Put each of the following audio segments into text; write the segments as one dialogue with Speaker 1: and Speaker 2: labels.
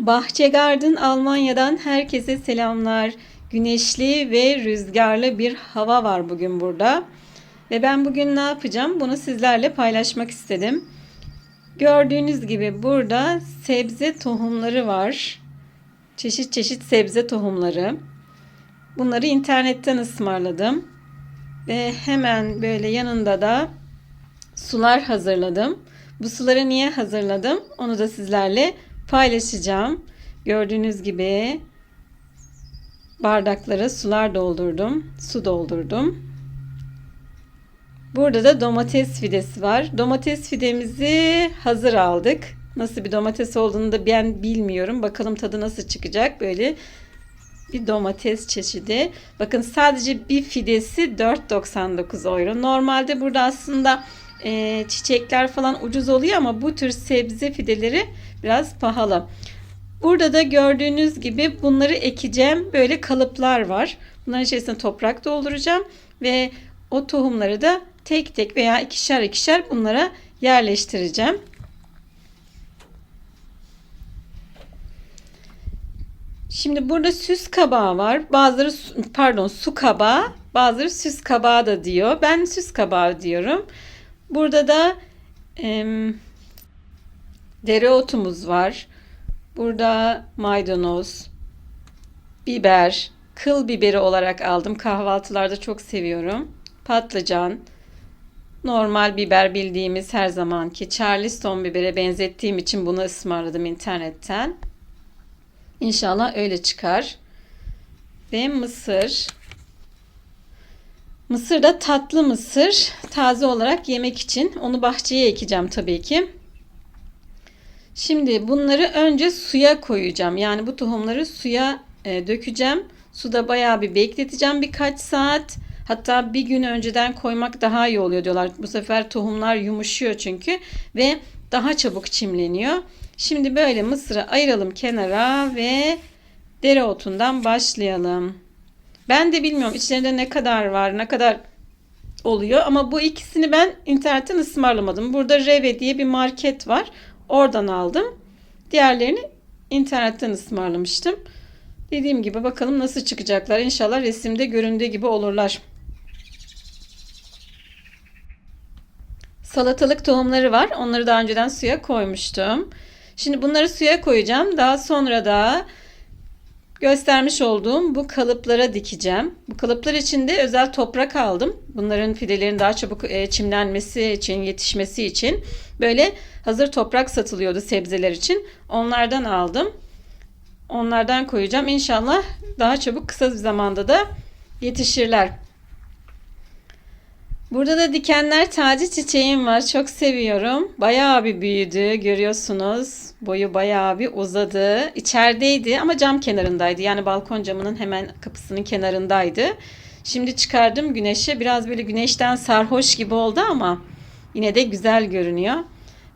Speaker 1: Bahçe Garden Almanya'dan herkese selamlar. Güneşli ve rüzgarlı bir hava var bugün burada. Ve ben bugün ne yapacağım? Bunu sizlerle paylaşmak istedim. Gördüğünüz gibi burada sebze tohumları var. Çeşit çeşit sebze tohumları. Bunları internetten ısmarladım. Ve hemen böyle yanında da sular hazırladım. Bu suları niye hazırladım? Onu da sizlerle paylaşacağım. Gördüğünüz gibi bardaklara sular doldurdum. Su doldurdum. Burada da domates fidesi var. Domates fidemizi hazır aldık. Nasıl bir domates olduğunu da ben bilmiyorum. Bakalım tadı nasıl çıkacak. Böyle bir domates çeşidi. Bakın sadece bir fidesi 4.99 euro. Normalde burada aslında e, çiçekler falan ucuz oluyor ama bu tür sebze fideleri biraz pahalı. Burada da gördüğünüz gibi bunları ekeceğim. Böyle kalıplar var. Bunların içerisine toprak dolduracağım ve o tohumları da tek tek veya ikişer ikişer bunlara yerleştireceğim. Şimdi burada süs kabağı var. Bazıları pardon su kabağı, bazıları süs kabağı da diyor. Ben süs kabağı diyorum. Burada da e, dereotumuz var. Burada maydanoz, biber, kıl biberi olarak aldım. Kahvaltılarda çok seviyorum. Patlıcan, normal biber bildiğimiz her zamanki Charleston bibere benzettiğim için bunu ısmarladım internetten. İnşallah öyle çıkar. Ve mısır. Mısır da tatlı mısır. Taze olarak yemek için. Onu bahçeye ekeceğim tabii ki. Şimdi bunları önce suya koyacağım. Yani bu tohumları suya e, dökeceğim. Suda bayağı bir bekleteceğim birkaç saat. Hatta bir gün önceden koymak daha iyi oluyor diyorlar. Bu sefer tohumlar yumuşuyor çünkü ve daha çabuk çimleniyor. Şimdi böyle mısırı ayıralım kenara ve dereotundan başlayalım. Ben de bilmiyorum içlerinde ne kadar var, ne kadar oluyor ama bu ikisini ben internetten ısmarlamadım. Burada Reve diye bir market var. Oradan aldım. Diğerlerini internetten ısmarlamıştım. Dediğim gibi bakalım nasıl çıkacaklar. İnşallah resimde göründüğü gibi olurlar. Salatalık tohumları var. Onları daha önceden suya koymuştum. Şimdi bunları suya koyacağım. Daha sonra da göstermiş olduğum bu kalıplara dikeceğim. Bu kalıplar için de özel toprak aldım. Bunların fidelerin daha çabuk e, çimlenmesi için, yetişmesi için böyle hazır toprak satılıyordu sebzeler için. Onlardan aldım. Onlardan koyacağım. İnşallah daha çabuk kısa bir zamanda da yetişirler. Burada da dikenler tacı çiçeğim var. Çok seviyorum. Bayağı bir büyüdü. Görüyorsunuz. Boyu bayağı bir uzadı. İçerideydi ama cam kenarındaydı. Yani balkon camının hemen kapısının kenarındaydı. Şimdi çıkardım güneşe. Biraz böyle güneşten sarhoş gibi oldu ama yine de güzel görünüyor.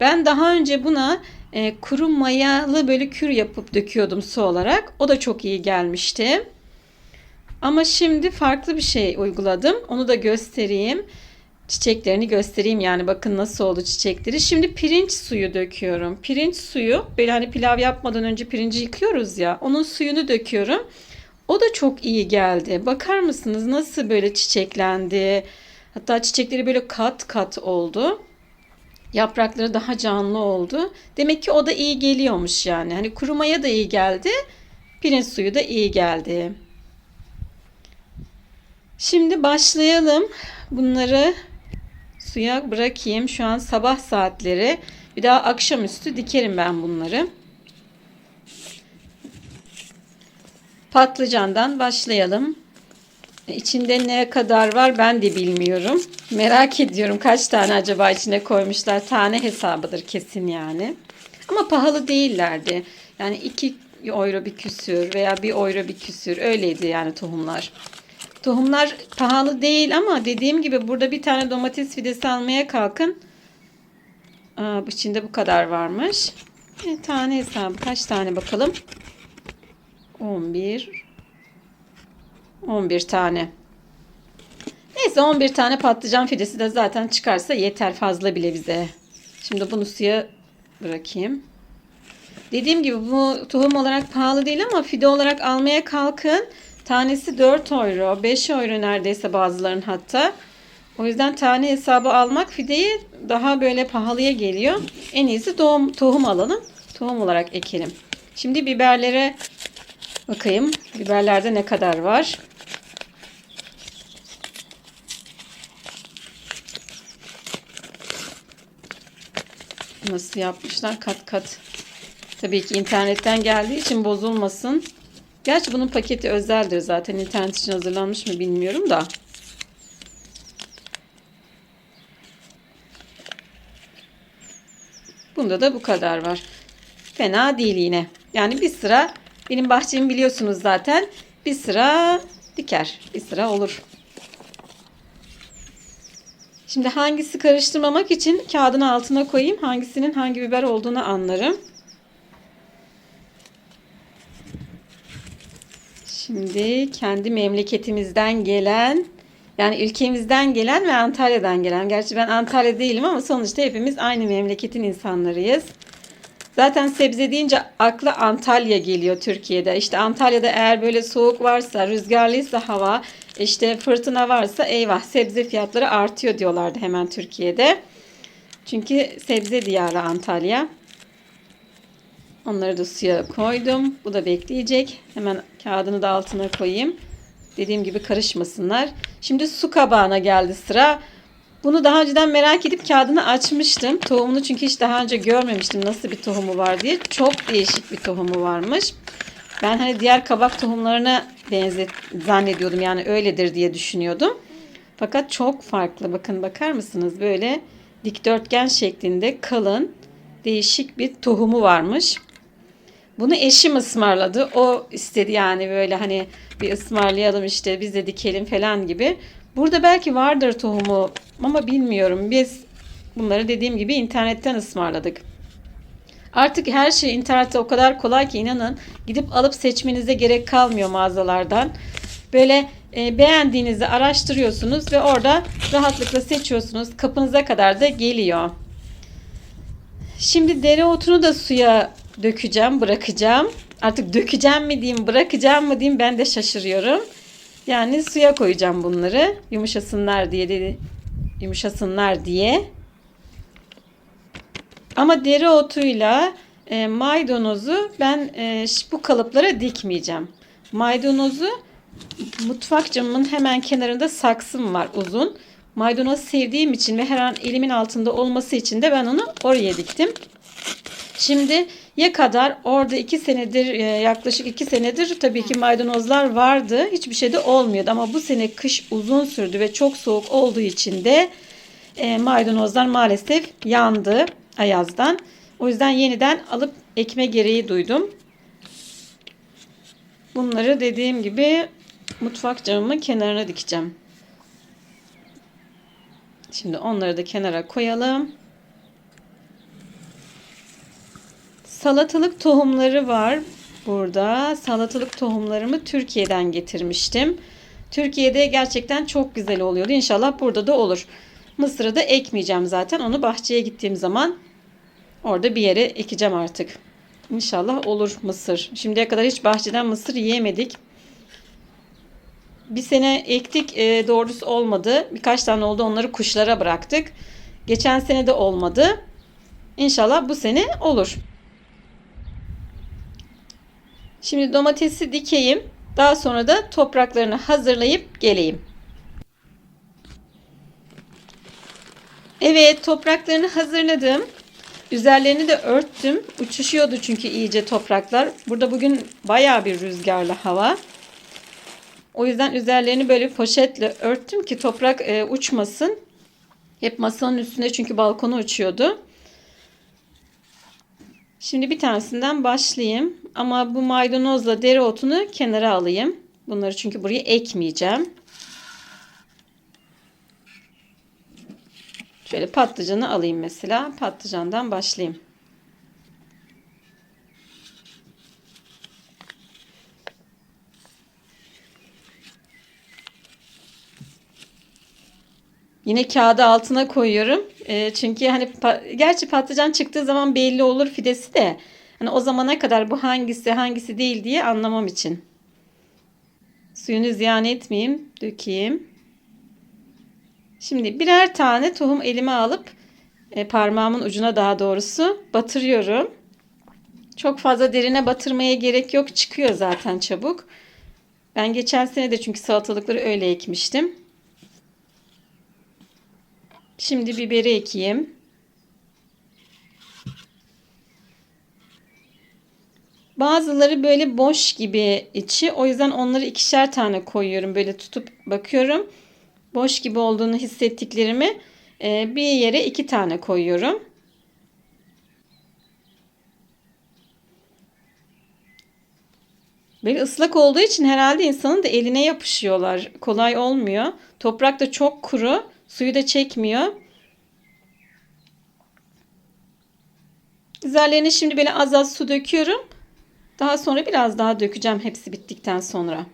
Speaker 1: Ben daha önce buna e, kuru mayalı böyle kür yapıp döküyordum su olarak. O da çok iyi gelmişti. Ama şimdi farklı bir şey uyguladım. Onu da göstereyim. Çiçeklerini göstereyim yani bakın nasıl oldu çiçekleri. Şimdi pirinç suyu döküyorum. Pirinç suyu böyle hani pilav yapmadan önce pirinci yıkıyoruz ya. Onun suyunu döküyorum. O da çok iyi geldi. Bakar mısınız nasıl böyle çiçeklendi. Hatta çiçekleri böyle kat kat oldu. Yaprakları daha canlı oldu. Demek ki o da iyi geliyormuş yani. Hani kurumaya da iyi geldi. Pirinç suyu da iyi geldi. Şimdi başlayalım. Bunları suya bırakayım. Şu an sabah saatleri. Bir daha akşamüstü dikerim ben bunları. Patlıcandan başlayalım. İçinde ne kadar var ben de bilmiyorum. Merak ediyorum kaç tane acaba içine koymuşlar. Tane hesabıdır kesin yani. Ama pahalı değillerdi. Yani 2 euro bir küsür veya 1 euro bir küsür öyleydi yani tohumlar. Tohumlar pahalı değil ama dediğim gibi burada bir tane domates fidesi almaya kalkın. Aa, içinde bu kadar varmış. Bir tane hesabı kaç tane bakalım. 11 11 tane. Neyse 11 tane patlıcan fidesi de zaten çıkarsa yeter fazla bile bize. Şimdi bunu suya bırakayım. Dediğim gibi bu tohum olarak pahalı değil ama fide olarak almaya kalkın. Tanesi 4 euro, 5 euro neredeyse bazılarının hatta. O yüzden tane hesabı almak fideyi daha böyle pahalıya geliyor. En iyisi tohum, tohum alalım. Tohum olarak ekelim. Şimdi biberlere bakayım. Biberlerde ne kadar var? Nasıl yapmışlar? Kat kat. Tabii ki internetten geldiği için bozulmasın. Gerçi bunun paketi özeldir zaten. internet için hazırlanmış mı bilmiyorum da. Bunda da bu kadar var. Fena değil yine. Yani bir sıra benim bahçemi biliyorsunuz zaten. Bir sıra diker. Bir sıra olur. Şimdi hangisi karıştırmamak için kağıdın altına koyayım. Hangisinin hangi biber olduğunu anlarım. Şimdi kendi memleketimizden gelen yani ülkemizden gelen ve Antalya'dan gelen. Gerçi ben Antalya değilim ama sonuçta hepimiz aynı memleketin insanlarıyız. Zaten sebze deyince akla Antalya geliyor Türkiye'de. İşte Antalya'da eğer böyle soğuk varsa, rüzgarlıysa hava, işte fırtına varsa eyvah sebze fiyatları artıyor diyorlardı hemen Türkiye'de. Çünkü sebze diyarı Antalya. Onları da suya koydum. Bu da bekleyecek. Hemen kağıdını da altına koyayım. Dediğim gibi karışmasınlar. Şimdi su kabağına geldi sıra. Bunu daha önceden merak edip kağıdını açmıştım. Tohumunu çünkü hiç daha önce görmemiştim nasıl bir tohumu var diye. Çok değişik bir tohumu varmış. Ben hani diğer kabak tohumlarına benzet zannediyordum yani öyledir diye düşünüyordum. Fakat çok farklı. Bakın bakar mısınız? Böyle dikdörtgen şeklinde kalın değişik bir tohumu varmış. Bunu eşim ısmarladı. O istedi yani böyle hani bir ısmarlayalım işte biz de dikelim falan gibi. Burada belki vardır tohumu ama bilmiyorum. Biz bunları dediğim gibi internetten ısmarladık. Artık her şey internette o kadar kolay ki inanın gidip alıp seçmenize gerek kalmıyor mağazalardan. Böyle e, beğendiğinizi araştırıyorsunuz ve orada rahatlıkla seçiyorsunuz. Kapınıza kadar da geliyor. Şimdi dereotunu da suya dökeceğim, bırakacağım. Artık dökeceğim mi diyeyim, bırakacağım mı diyeyim ben de şaşırıyorum. Yani suya koyacağım bunları yumuşasınlar diye dedi. Yumuşasınlar diye. Ama dereotuyla e, maydanozu ben e, bu kalıplara dikmeyeceğim. Maydanozu mutfak camımın hemen kenarında saksım var uzun. Maydanoz sevdiğim için ve her an elimin altında olması için de ben onu oraya diktim. Şimdi ya kadar orada iki senedir e, yaklaşık iki senedir tabii ki maydanozlar vardı. Hiçbir şey de olmuyordu ama bu sene kış uzun sürdü ve çok soğuk olduğu için de e, maydanozlar maalesef yandı ayazdan. O yüzden yeniden alıp ekme gereği duydum. Bunları dediğim gibi mutfak camımın kenarına dikeceğim. Şimdi onları da kenara koyalım. Salatalık tohumları var burada. Salatalık tohumlarımı Türkiye'den getirmiştim. Türkiye'de gerçekten çok güzel oluyordu. İnşallah burada da olur. Mısırı da ekmeyeceğim zaten. Onu bahçeye gittiğim zaman orada bir yere ekeceğim artık. İnşallah olur mısır. Şimdiye kadar hiç bahçeden mısır yiyemedik. Bir sene ektik e, doğrusu olmadı. Birkaç tane oldu onları kuşlara bıraktık. Geçen sene de olmadı. İnşallah bu sene olur. Şimdi domatesi dikeyim. Daha sonra da topraklarını hazırlayıp geleyim. Evet topraklarını hazırladım. Üzerlerini de örttüm. Uçuşuyordu çünkü iyice topraklar. Burada bugün baya bir rüzgarlı hava. O yüzden üzerlerini böyle poşetle örttüm ki toprak e, uçmasın. Hep masanın üstünde çünkü balkona uçuyordu. Şimdi bir tanesinden başlayayım. Ama bu maydanozla dereotunu kenara alayım. Bunları çünkü buraya ekmeyeceğim. Şöyle patlıcanı alayım mesela. Patlıcandan başlayayım. Yine kağıdı altına koyuyorum. E, çünkü hani pa- gerçi patlıcan çıktığı zaman belli olur fidesi de. Hani o zamana kadar bu hangisi hangisi değil diye anlamam için. Suyunu ziyan etmeyeyim. Dökeyim. Şimdi birer tane tohum elime alıp e, parmağımın ucuna daha doğrusu batırıyorum. Çok fazla derine batırmaya gerek yok. Çıkıyor zaten çabuk. Ben geçen sene de çünkü salatalıkları öyle ekmiştim. Şimdi biberi ekeyim. Bazıları böyle boş gibi içi. O yüzden onları ikişer tane koyuyorum. Böyle tutup bakıyorum. Boş gibi olduğunu hissettiklerimi e, bir yere iki tane koyuyorum. Böyle ıslak olduğu için herhalde insanın da eline yapışıyorlar. Kolay olmuyor. Toprak da çok kuru. Suyu da çekmiyor. Üzerlerine şimdi böyle az az su döküyorum. Daha sonra biraz daha dökeceğim hepsi bittikten sonra.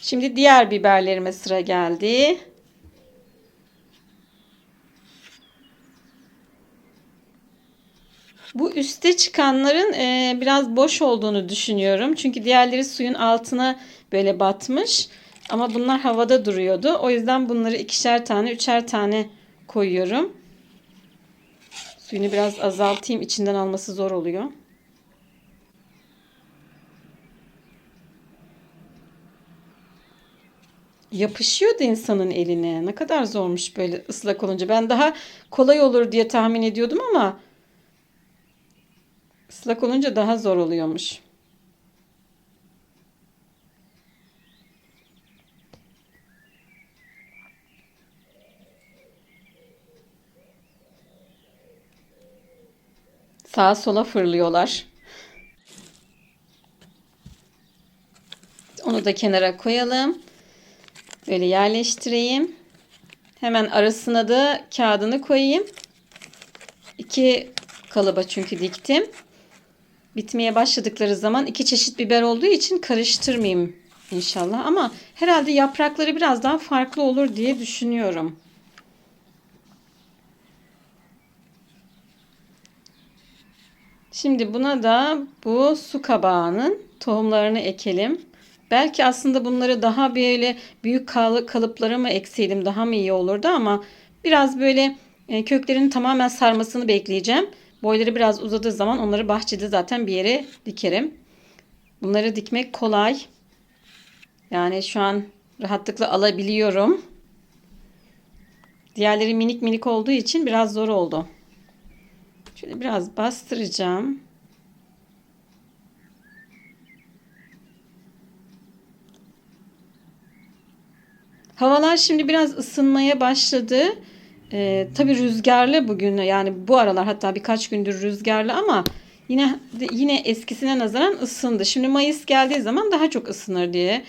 Speaker 1: Şimdi diğer biberlerime sıra geldi. Bu üste çıkanların e, biraz boş olduğunu düşünüyorum. Çünkü diğerleri suyun altına böyle batmış. Ama bunlar havada duruyordu. O yüzden bunları ikişer tane, üçer tane koyuyorum. Suyunu biraz azaltayım. İçinden alması zor oluyor. Yapışıyordu insanın eline. Ne kadar zormuş böyle ıslak olunca. Ben daha kolay olur diye tahmin ediyordum ama ıslak olunca daha zor oluyormuş. Sağa sola fırlıyorlar. Onu da kenara koyalım. Böyle yerleştireyim. Hemen arasına da kağıdını koyayım. İki kalıba çünkü diktim. Bitmeye başladıkları zaman iki çeşit biber olduğu için karıştırmayayım inşallah. Ama herhalde yaprakları biraz daha farklı olur diye düşünüyorum. Şimdi buna da bu su kabağının tohumlarını ekelim. Belki aslında bunları daha böyle büyük kalıplara mı ekseydim daha mı iyi olurdu ama biraz böyle e, köklerin tamamen sarmasını bekleyeceğim. Boyları biraz uzadığı zaman onları bahçede zaten bir yere dikerim. Bunları dikmek kolay. Yani şu an rahatlıkla alabiliyorum. Diğerleri minik minik olduğu için biraz zor oldu. Şöyle biraz bastıracağım. Havalar şimdi biraz ısınmaya başladı. Ee, tabii rüzgarlı bugün yani bu aralar hatta birkaç gündür rüzgarlı ama yine yine eskisine nazaran ısındı. Şimdi Mayıs geldiği zaman daha çok ısınır diye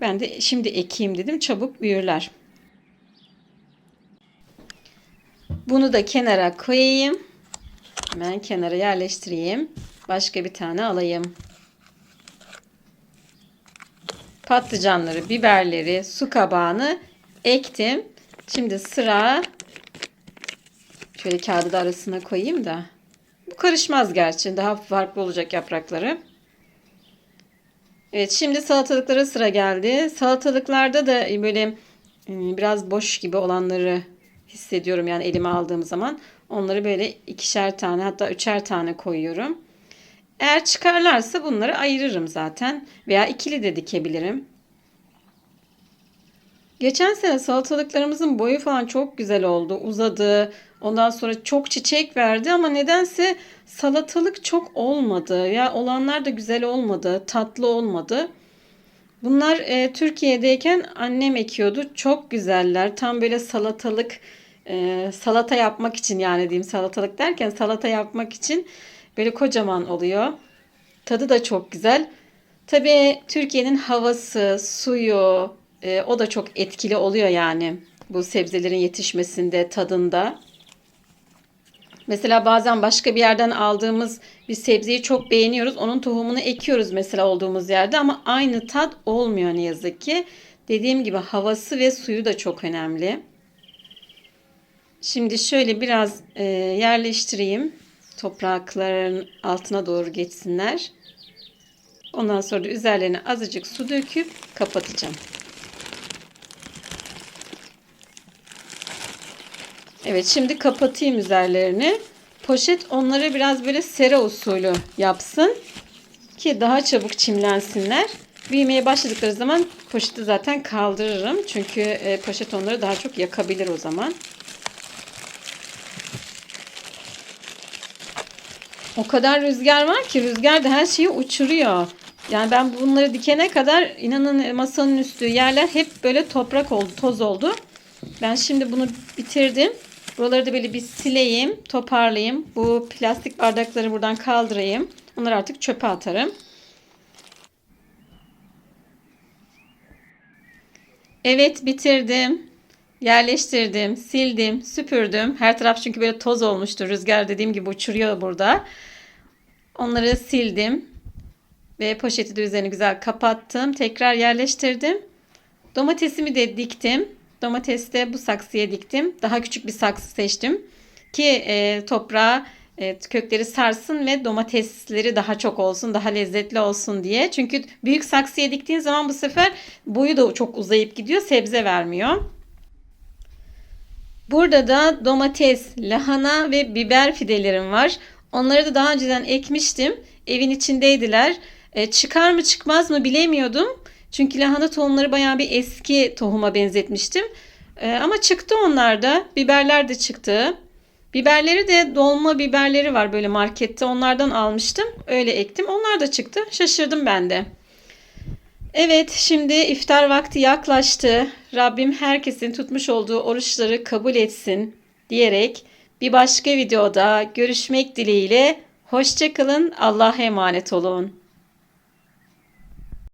Speaker 1: ben de şimdi ekeyim dedim. Çabuk büyürler. Bunu da kenara koyayım. Hemen kenara yerleştireyim. Başka bir tane alayım. Patlıcanları, biberleri, su kabağını ektim. Şimdi sıra şöyle kağıdı da arasına koyayım da. Bu karışmaz gerçi. Daha farklı olacak yaprakları. Evet şimdi salatalıklara sıra geldi. Salatalıklarda da böyle e, biraz boş gibi olanları hissediyorum yani elime aldığım zaman. Onları böyle ikişer tane hatta üçer tane koyuyorum. Eğer çıkarlarsa bunları ayırırım zaten. Veya ikili de dikebilirim. Geçen sene salatalıklarımızın boyu falan çok güzel oldu. Uzadı. Ondan sonra çok çiçek verdi ama nedense salatalık çok olmadı. Ya olanlar da güzel olmadı. Tatlı olmadı. Bunlar e, Türkiye'deyken annem ekiyordu. Çok güzeller. Tam böyle salatalık e, salata yapmak için yani diyeyim salatalık derken salata yapmak için böyle kocaman oluyor. Tadı da çok güzel. Tabii Türkiye'nin havası, suyu e, o da çok etkili oluyor yani bu sebzelerin yetişmesinde, tadında. Mesela bazen başka bir yerden aldığımız bir sebzeyi çok beğeniyoruz. Onun tohumunu ekiyoruz mesela olduğumuz yerde ama aynı tat olmuyor ne yazık ki. Dediğim gibi havası ve suyu da çok önemli. Şimdi şöyle biraz e, yerleştireyim. Toprakların altına doğru geçsinler. Ondan sonra da üzerlerine azıcık su döküp kapatacağım. Evet şimdi kapatayım üzerlerini. Poşet onları biraz böyle sera usulü yapsın. Ki daha çabuk çimlensinler. Büyümeye başladıkları zaman poşeti zaten kaldırırım. Çünkü e, poşet onları daha çok yakabilir o zaman. O kadar rüzgar var ki rüzgar da her şeyi uçuruyor. Yani ben bunları dikene kadar inanın masanın üstü yerler hep böyle toprak oldu, toz oldu. Ben şimdi bunu bitirdim. Buraları da böyle bir sileyim, toparlayayım. Bu plastik bardakları buradan kaldırayım. Onları artık çöpe atarım. Evet bitirdim. Yerleştirdim, sildim, süpürdüm. Her taraf çünkü böyle toz olmuştu. Rüzgar dediğim gibi uçuruyor burada. Onları sildim. Ve poşeti de üzerine güzel kapattım. Tekrar yerleştirdim. Domatesimi de diktim. Domatesi de bu saksıya diktim. Daha küçük bir saksı seçtim. Ki e, toprağa e, kökleri sarsın ve domatesleri daha çok olsun, daha lezzetli olsun diye. Çünkü büyük saksıya diktiğin zaman bu sefer boyu da çok uzayıp gidiyor, sebze vermiyor. Burada da domates, lahana ve biber fidelerim var. Onları da daha önceden ekmiştim. Evin içindeydiler. E, çıkar mı çıkmaz mı bilemiyordum. Çünkü lahana tohumları bayağı bir eski tohuma benzetmiştim. E, ama çıktı onlar da. Biberler de çıktı. Biberleri de dolma biberleri var böyle markette. Onlardan almıştım. Öyle ektim. Onlar da çıktı. Şaşırdım ben de. Evet, şimdi iftar vakti yaklaştı. Rabbim herkesin tutmuş olduğu oruçları kabul etsin diyerek bir başka videoda görüşmek dileğiyle hoşçakalın. Allah'a emanet olun.